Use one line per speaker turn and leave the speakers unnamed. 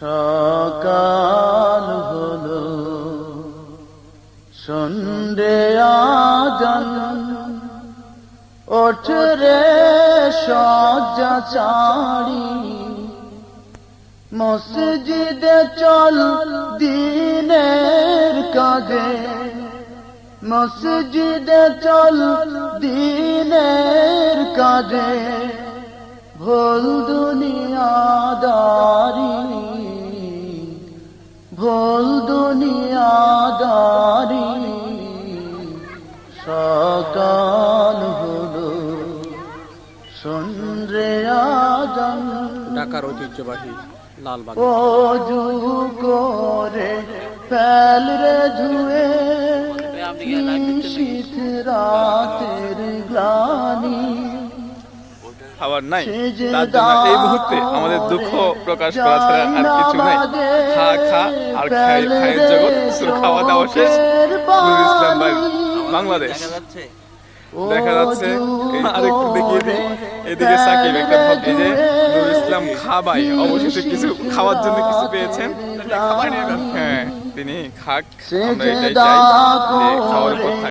সকাল হলো। সন্ধ্যে আজান। ওঠ রে সজ্জা চাড়ি। মসজিদে চল দিনের কাজে মসজিদে চল দিনের কাজে ভোল দুনিয়াদারি ভোল দুনিয়াদারি সকাল হলো। আজান
ঢাকার ঐতিহ্যবাহী লালবাগ।
অজু করে ফেল রে ধুয়ে। নিশীথ রাতের গ্লানি।
খাবার নাই।
সেজে
তার জন্য এই মুহূর্তে আমাদের দুঃখ প্রকাশ করা ছাড়া আর কিছু নাই। খা খা আর খাই খায়ের জগৎ শুধু খাওয়া দাওয়া শেষ। ইসলাম ভাই বাংলাদেশ। দেখা যাচ্ছে। আরেকটু দেখিয়ে দিই। এদিকে সাকিব একটা ভাবছে যে নুরুল ইসলাম খাবাই অবশেষে কিছু খাওয়ার জন্য কিছু পেয়েছেন। হ্যাঁ তিনি খাক। আমরা এটাই চাই। যে খাওয়ার পর।